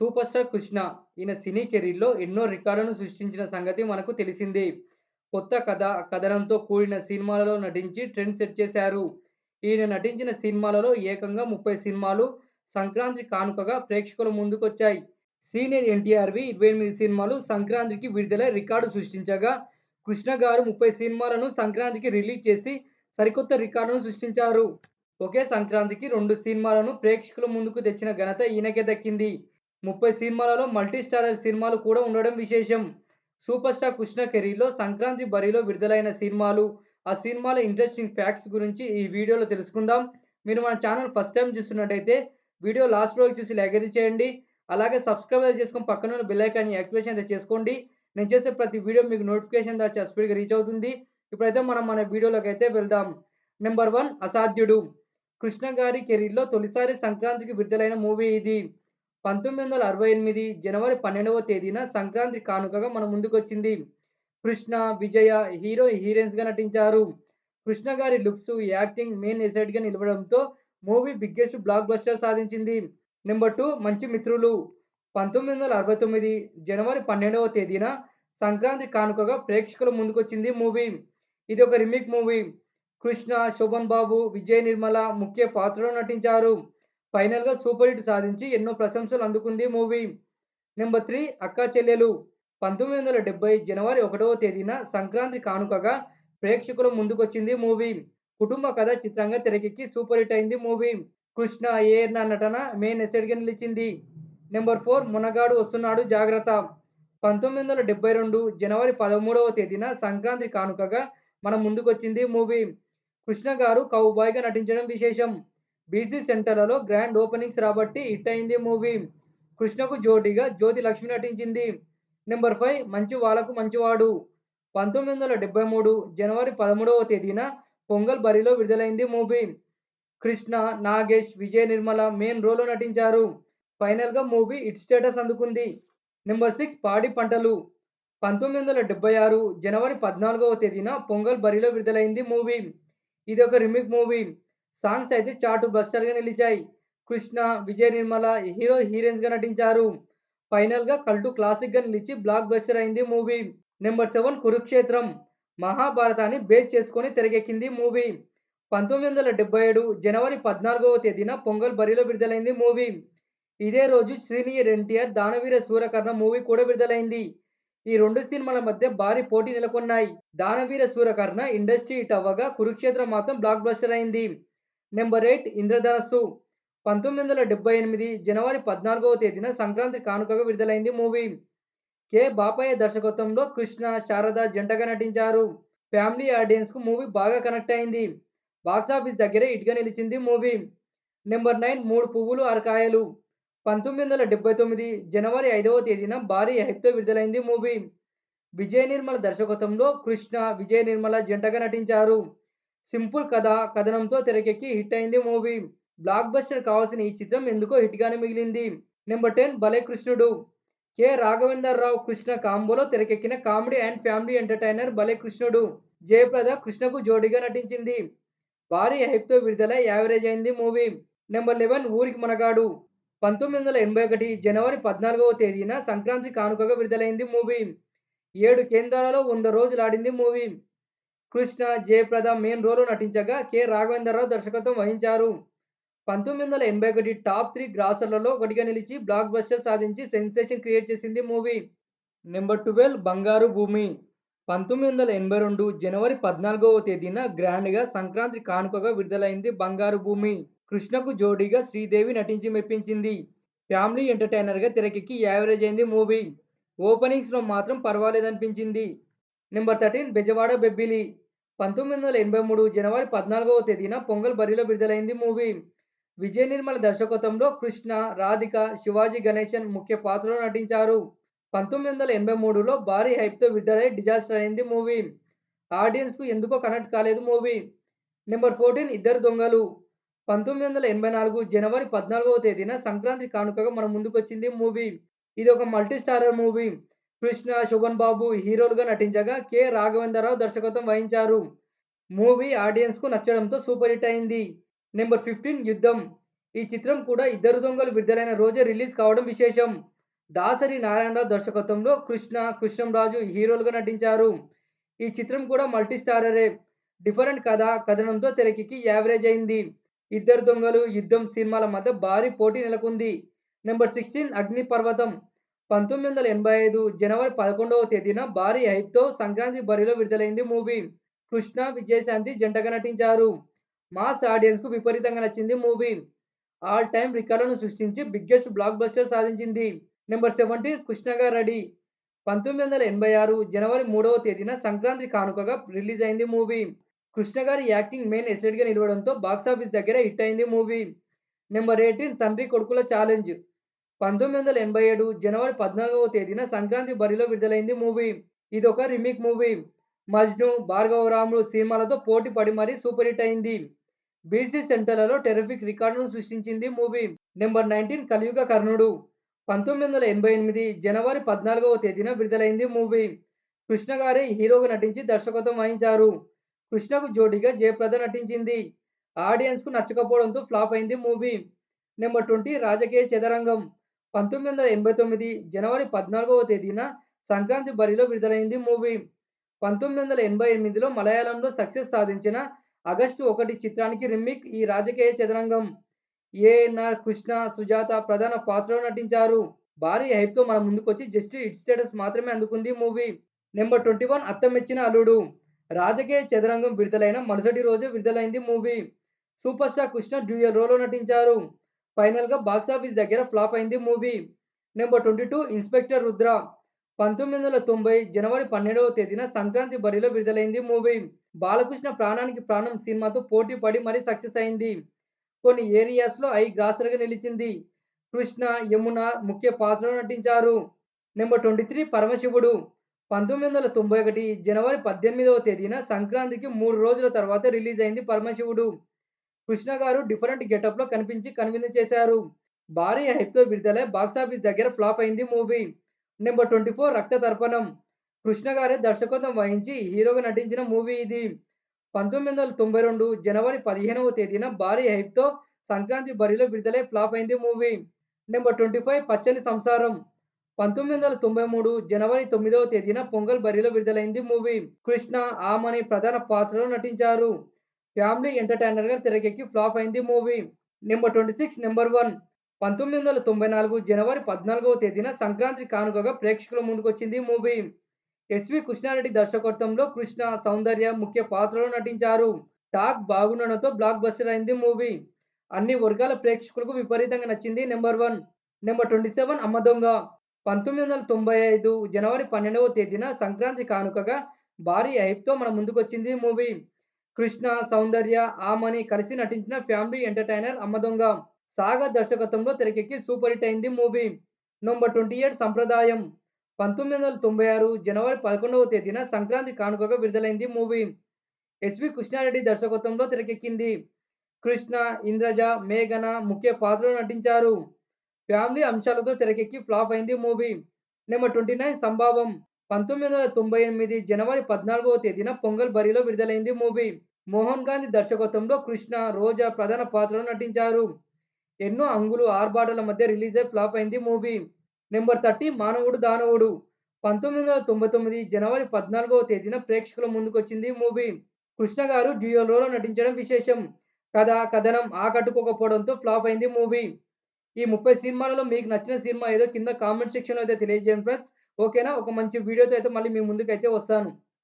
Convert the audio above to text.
Super star Krishna ఈయన సినీ కెరీర్‌లో ఎన్నో రికార్డులను సృష్టించిన సంగతి మనకు తెలిసిందే. కొత్త కథ, కథనంతో కూడిన సినిమాలలో నటించి ట్రెండ్ సెట్ చేశారు. ఈయన నటించిన సినిమాలలో ఏకంగా 30 సినిమాలు సంక్రాంతి కానుకగా ప్రేక్షకుల ముందుకొచ్చాయి. సీనియర్ ఎన్టీఆర్‌వి 28 సినిమాలు సంక్రాంతికి విడుదల రికార్డు సృష్టించగా, కృష్ణ గారు 30 సినిమాలను సంక్రాంతికి రిలీజ్ చేసి సరికొత్త రికార్డును సృష్టించారు. ఒకే సంక్రాంతికి రెండు సినిమాలను ప్రేక్షకుల ముందుకు తెచ్చిన ఘనత ఈయనకే దక్కింది. 30 సినిమాలలో మల్టీ స్టారర్ సినిమాలు కూడా ఉండడం విశేషం. సూపర్ స్టార్ కృష్ణ కెరీర్‌లో సంక్రాంతి బరిలో విడుదలైన సినిమాలు, ఆ సినిమాల ఇంట్రెస్టింగ్ ఫ్యాక్ట్స్ గురించి ఈ వీడియోలో తెలుసుకుందాం. మీరు మన ఛానల్ ఫస్ట్ టైం చూస్తున్నట్టయితే వీడియో లాస్ట్ వరకు చూసి లైక్ చేయండి. అలాగే సబ్స్క్రైబ్ అయితే పక్కన పక్కనున్న బెల్ ఐకాన్‌ని యాక్టివేషన్ అయితే చేసుకోండి. నేను చేసే ప్రతి వీడియో మీకు నోటిఫికేషన్ ద్వారా స్పీడ్‌గా రీచ్ అవుతుంది. ఇప్పుడైతే మనం మన వీడియోలోకి అయితే వెళ్దాం. Number one Asadhyudu. కృష్ణ గారి కెరీర్‌లో తొలిసారి సంక్రాంతికి విడుదలైన మూవీ ఇది. 1968 జనవరి 12వ తేదీన సంక్రాంతి కానుకగా మన ముందుకొచ్చింది. కృష్ణ, విజయ హీరో, హీరోయిన్స్‌గా నటించారు. కృష్ణ గారి లుక్స్, యాక్టింగ్ మెయిన్ ఎసైడ్గా నిలవడంతో మూవీ బిగ్గెస్ట్ బ్లాక్ బస్టర్ సాధించింది. నెంబర్ టూ మంచి మిత్రులు. 1969 జనవరి 12వ తేదీన సంక్రాంతి కానుకగా ప్రేక్షకుల ముందుకొచ్చింది మూవీ. ఇది ఒక రిమిక్ మూవీ. కృష్ణ, శోభన్ బాబు, విజయ్ నిర్మల ముఖ్య పాత్రలో నటించారు. ఫైనల్‌గా సూపర్ హిట్ సాధించి ఎన్నో ప్రశంసలు అందుకుంది మూవీ. నెంబర్ త్రీ అక్కా చెల్లెలు. 1970 జనవరి ఒకటవ తేదీన సంక్రాంతి కానుకగా ప్రేక్షకుల ముందుకొచ్చింది మూవీ. కుటుంబ కథ చిత్రంగా తెరకెక్కి సూపర్ హిట్ అయింది movie. Krishna, A N R నటన మెయిన్ ఎసెట్‌గా నిలిచింది. నెంబర్ ఫోర్ మునగాడు వస్తున్నాడు జాగ్రత్త. 1972 జనవరి 13వ తేదీన సంక్రాంతి కానుకగా మన ముందుకొచ్చింది మూవీ. కృష్ణ గారు కౌబాయ్‌గా నటించడం విశేషం. బీసీ సెంటర్లలో గ్రాండ్ ఓపెనింగ్స్ రాబట్టి హిట్ అయింది మూవీ. కృష్ణకు జోడీగా జ్యోతి లక్ష్మి నటించింది. నెంబర్ ఫైవ్ మంచి వాళ్ళకు మంచివాడు. 1973 జనవరి 13వ తేదీన పొంగల్ బరిలో విడుదలైంది మూవీ. కృష్ణ, నాగేష్, విజయ్ నిర్మల మెయిన్ రోల్‌లో నటించారు. ఫైనల్‌గా మూవీ హిట్ స్టేటస్ అందుకుంది. నెంబర్ సిక్స్ పాడి పంటలు. 1976 జనవరి 14వ తేదీన పొంగల్ బరిలో విడుదలైంది మూవీ. ఇది ఒక రిమిక్ మూవీ. సాంగ్స్ అయితే చార్ట్ బస్టర్‌గా నిలిచాయి. కృష్ణ, విజయ్ నిర్మల హీరో, హీరోయిన్స్‌గా నటించారు. ఫైనల్‌గా కల్టు క్లాసిక్‌గా నిలిచి బ్లాక్ బస్టర్ అయింది మూవీ. Number seven Kurukshetram. మహాభారతాన్ని బేస్ చేసుకొని తెరకెక్కింది మూవీ. 1977 జనవరి 14వ తేదీన పొంగల్ బరిలో విడుదలైంది మూవీ. ఇదే రోజు senior NTR Danaveera Soorakarna movie కూడా విడుదలైంది. ఈ రెండు సినిమాల మధ్య భారీ పోటీ నెలకొన్నాయి. దానవీర సూరకర్ణ ఇండస్ట్రీ హిట్ అవ్వగా కురుక్షేత్రం మాత్రం బ్లాక్ బస్టర్ అయింది. Number eight Indradhanassu. 1978 జనవరి 14వ తేదీన సంక్రాంతి కానుకగా విడుదలైంది మూవీ. కె. బాపయ్య దర్శకత్వంలో కృష్ణ, శారద జంటగా నటించారు. ఫ్యామిలీ ఆడియన్స్‌కు మూవీ బాగా కనెక్ట్ అయింది. బాక్సాఫీస్ దగ్గరే ఇటుగా నిలిచింది మూవీ. నెంబర్ నైన్ మూడు పువ్వులు అరకాయలు పంతొమ్మిది వందల డెబ్బై తొమ్మిది జనవరి ఐదవ తేదీన భారీ హైప్‌తో విడుదలైంది మూవీ. విజయ నిర్మల దర్శకత్వంలో కృష్ణ, విజయ్ నిర్మల జంటగా నటించారు. సింపుల్ కథ, కథనంతో తెరకెక్కి హిట్ అయింది మూవీ. బ్లాక్ బస్టర్ కావాల్సిన ఈ చిత్రం ఎందుకో హిట్‌గానే మిగిలింది. నెంబర్ 10 భలే కృష్ణుడు. కె. రాఘవేంద్రరావు, కృష్ణ కాంబోలో తెరకెక్కిన కామెడీ అండ్ ఫ్యామిలీ ఎంటర్‌టైనర్ భలే కృష్ణుడు. జయప్రద కృష్ణకు జోడీగా నటించింది. భారీ హైప్‌తో విడుదల యావరేజ్ అయింది మూవీ. నెంబర్ 11 ఊరికి మనగాడు పంతొమ్మిది వందల ఎనభై ఒకటి జనవరి 14వ తేదీన సంక్రాంతి కానుకగా విడుదలైంది మూవీ. ఏడు కేంద్రాలలో వంద రోజులు ఆడింది మూవీ. కృష్ణ, జయప్రద మెయిన్ రోల్‌లో నటించగా కె. రాఘవేంద్రరావు దర్శకత్వం వహించారు. 1981 టాప్ త్రీ గ్రాసర్లలో ఒకటిగా నిలిచి బ్లాక్ బస్టర్ సాధించి సెన్సేషన్ క్రియేట్ చేసింది మూవీ. నెంబర్ 12 బంగారు భూమి. 1982 జనవరి 14వ తేదీన గ్రాండ్‌గా సంక్రాంతి కానుకగా విడుదలైంది బంగారు భూమి. కృష్ణకు జోడీగా శ్రీదేవి నటించి మెప్పించింది. ఫ్యామిలీ ఎంటర్‌టైనర్‌గా తెరకెక్కి యావరేజ్ అయింది మూవీ. ఓపెనింగ్స్‌లో మాత్రం పర్వాలేదనిపించింది. నెంబర్ 13 బెజవాడ బెబ్బిలి. 1983 జనవరి 14వ తేదీన పొంగల్ బరిలో విడుదలైంది మూవీ. విజయ నిర్మల దర్శకత్వంలో కృష్ణ, రాధిక, శివాజీ గణేశన్ ముఖ్య పాత్రలో నటించారు. 1983లో భారీ హైప్‌తో విడుదలై డిజాస్టర్ అయింది మూవీ. ఆడియన్స్‌కు ఎందుకో కనెక్ట్ కాలేదు మూవీ. నెంబర్ 14 ఇద్దరు దొంగలు. 1984 జనవరి 14వ తేదీన సంక్రాంతి కానుకగా మన ముందుకొచ్చింది మూవీ. ఇది ఒక multi starrer movie. Krishna, Shoban Babu హీరోలుగా నటించగా కె. రాఘవేంద్రరావు దర్శకత్వం వహించారు. మూవీ ఆడియన్స్‌కు నచ్చడంతో సూపర్ హిట్ అయింది. నెంబర్ 15 యుద్ధం. ఈ చిత్రం కూడా ఇద్దరు దొంగలు విడుదలైన రోజే రిలీజ్ కావడం విశేషం దాసరి నారాయణరావు దర్శకత్వంలో కృష్ణ కృష్ణంరాజు హీరోలుగా నటించారు ఈ చిత్రం కూడా మల్టీ స్టారరే డిఫరెంట్ కథ కథనంతో తెరకెక్కి యావరేజ్ అయింది ఇద్దరు దొంగలు యుద్ధం సినిమాల మధ్య భారీ పోటీ నెలకొంది నెంబర్ సిక్స్టీన్ అగ్నిపర్వతం పంతొమ్మిది వందల ఎనభై ఐదు జనవరి పదకొండవ తేదీన భారీ హైప్తో సంక్రాంతి బరిలో విడుదలైంది మూవీ. కృష్ణ విజయశాంతి జంటగా నటించారు. మాస్ ఆడియన్స్కు విపరీతంగా నచ్చింది మూవీ. ఆల్ టైమ్ రికార్డులను సృష్టించి బిగ్గెస్ట్ బ్లాక్ బస్టర్ సాధించింది. నెంబర్ సెవెంటీన్ కృష్ణగా రెడీ. పంతొమ్మిది వందల ఎనభై ఆరు జనవరి మూడవ తేదీన సంక్రాంతి కానుకగా రిలీజ్ అయింది మూవీ. కృష్ణ గారి యాక్టింగ్ మెయిన్ ఎసెట్గా నిలవడంతో బాక్సాఫీస్ దగ్గర హిట్ అయింది movie. Number eighteen Tandri Kodukula challenge. పంతొమ్మిది వందల ఎనభై ఏడు జనవరి పద్నాలుగవ తేదీన సంక్రాంతి బరిలో విడుదలైంది మూవీ. ఇది ఒక రిమిక్ మూవీ. మజ్ను భార్గవరాములు సినిమాలతో పోటీ పడి మరీ సూపర్ హిట్ అయింది. బీసీ సెంటర్లలో టెరిఫిక్ రికార్డును సృష్టించింది మూవీ. నెంబర్ నైన్టీన్ కలియుగ కర్ణుడు. పంతొమ్మిది వందల ఎనభై ఎనిమిది జనవరి పద్నాలుగవ తేదీన విడుదలైంది మూవీ. కృష్ణ గారే హీరోగా నటించి దర్శకత్వం వహించారు. కృష్ణకు జోడీగా జయప్రద నటించింది. ఆడియన్స్కు నచ్చకపోవడంతో ఫ్లాప్ అయింది movie. Number twenty Rajakeeya Chadarangam. పంతొమ్మిది వందల ఎనభై తొమ్మిది జనవరి పద్నాలుగవ తేదీన సంక్రాంతి బరిలో విడుదలైంది మూవీ. పంతొమ్మిది వందల ఎనభై ఎనిమిదిలో మలయాళంలో సక్సెస్ సాధించిన ఆగస్టు ఒకటి చిత్రానికి రిమిక్ ఈ రాజకీయ చదరంగం. ఏఎన్ఆర్ కృష్ణ సుజాత ప్రధాన పాత్రలో నటించారు. భారీ హైప్తో మన ముందుకొచ్చి జస్ట్ హిట్ స్టేటస్ మాత్రమే అందుకుంది movie. Number twenty one Attamechina Alludu. Rajakeeya Chadarangam విడుదలైన మరుసటి రోజే విడుదలైంది movie. Super star Krishna dual రోలో నటించారు. ఫైనల్గా బాక్సాఫీస్ దగ్గర ఫ్లాప్ అయింది movie. Number twenty two inspector Rudra. పంతొమ్మిది వందల తొంభై జనవరి పన్నెండవ తేదీన సంక్రాంతి బరిలో విడుదలైంది మూవీ. బాలకృష్ణ ప్రాణానికి ప్రాణం సినిమాతో పోటీ పడి మరీ సక్సెస్ అయింది. కొన్ని ఏరియాస్లో ఐ గ్రాసర్గా నిలిచింది. కృష్ణ యమున ముఖ్య పాత్రలో నటించారు. నెంబర్ ట్వంటీ త్రీ పరమశివుడు. పంతొమ్మిది వందల తొంభై ఒకటి జనవరి పద్దెనిమిదవ తేదీన సంక్రాంతికి మూడు రోజుల తర్వాత రిలీజ్ అయింది పరమశివుడు. కృష్ణ గారు డిఫరెంట్ గెటప్లో కనిపించి కన్విన్స్ చేశారు. భారీ హైప్తో విడుదలై బాక్సాఫీస్ దగ్గర ఫ్లాప్ అయింది మూవీ. నెంబర్ ట్వంటీ ఫోర్ రక్త తర్పణం. కృష్ణ గారే దర్శకత్వం వహించి హీరోగా నటించిన మూవీ ఇది. పంతొమ్మిది వందల తొంభై రెండు జనవరి పదిహేనవ తేదీన భారీ హైప్తో సంక్రాంతి బరిలో విడుదలై ఫ్లాప్ అయింది మూవీ. నెంబర్ ట్వంటీ ఫైవ్ పచ్చని సంసారం. పంతొమ్మిది వందల తొంభై మూడు జనవరి తొమ్మిదవ తేదీన పొంగల్ బరిలో విడుదలైంది మూవీ. కృష్ణ ఆమని ప్రధాన పాత్రలో నటించారు. ఫ్యామిలీ ఎంటర్టైనర్గా తెరకెక్కి ఫ్లాప్ అయింది movie. Number twenty six number one. పంతొమ్మిది వందల తొంభై నాలుగు జనవరి పద్నాలుగవ తేదీన సంక్రాంతి కానుకగా ప్రేక్షకుల ముందుకొచ్చింది మూవీ. ఎస్వి కృష్ణారెడ్డి దర్శకత్వంలో కృష్ణ సౌందర్య ముఖ్య పాత్రలో నటించారు. టాక్ బాగుండడంతో బ్లాక్ బస్టర్ అయింది మూవీ. అన్ని వర్గాల ప్రేక్షకులకు విపరీతంగా నచ్చింది number one. Number twenty seven Amma Donga. పంతొమ్మిది వందల తొంభై ఐదు జనవరి పన్నెండవ తేదీన సంక్రాంతి కానుకగా భారీ హైప్తో మన ముందుకొచ్చింది మూవీ. కృష్ణ సౌందర్య ఆమని కలిసి నటించిన ఫ్యామిలీ ఎంటర్టైనర్ అమ్మదొంగ సాగర్ దర్శకత్వంలో తెరకెక్కి సూపర్ హిట్ అయింది movie. Number twenty eight Sampradayam. పంతొమ్మిది వందల తొంభై ఆరు జనవరి పదకొండవ తేదీన సంక్రాంతి కానుకగా విడుదలైంది మూవీ. ఎస్వి కృష్ణారెడ్డి దర్శకత్వంలో తెరకెక్కింది. కృష్ణ ఇంద్రజ మేఘన ముఖ్య పాత్రలో నటించారు. ఫ్యామిలీ అంశాలతో తెరకెక్కి ఫ్లాప్ అయింది movie. Number twenty nine Sambhavam. పంతొమ్మిది వందల తొంభై ఎనిమిది జనవరి పద్నాలుగవ తేదీన పొంగల్ బరిలో విడుదలైంది మూవీ. మోహన్ గాంధీ దర్శకత్వంలో కృష్ణ రోజా ప్రధాన పాత్రలో నటించారు. ఎన్నో అంగులు ఆర్భాటాల మధ్య రిలీజ్ అయి ఫ్లాప్ అయింది మూవీ. నెంబర్ థర్టీ మానవుడు దానవుడు. పంతొమ్మిది వందల తొంభై తొమ్మిది జనవరి పద్నాలుగవ తేదీన ప్రేక్షకుల ముందుకొచ్చింది మూవీ. కృష్ణ గారు డ్యూయల్ రోలో నటించడం విశేషం. కథ కథనం ఆకట్టుకోకపోవడంతో ఫ్లాప్ అయింది మూవీ. ఈ ముప్పై సినిమాలలో మీకు నచ్చిన సినిమా ఏదో కింద కామెంట్ సెక్షన్లో అయితే తెలియజేయండి ఫ్రెండ్స్. ఓకేనా? ఒక మంచి వీడియోతో అయితే మళ్ళీ మీ ముందుకైతే వస్తాను.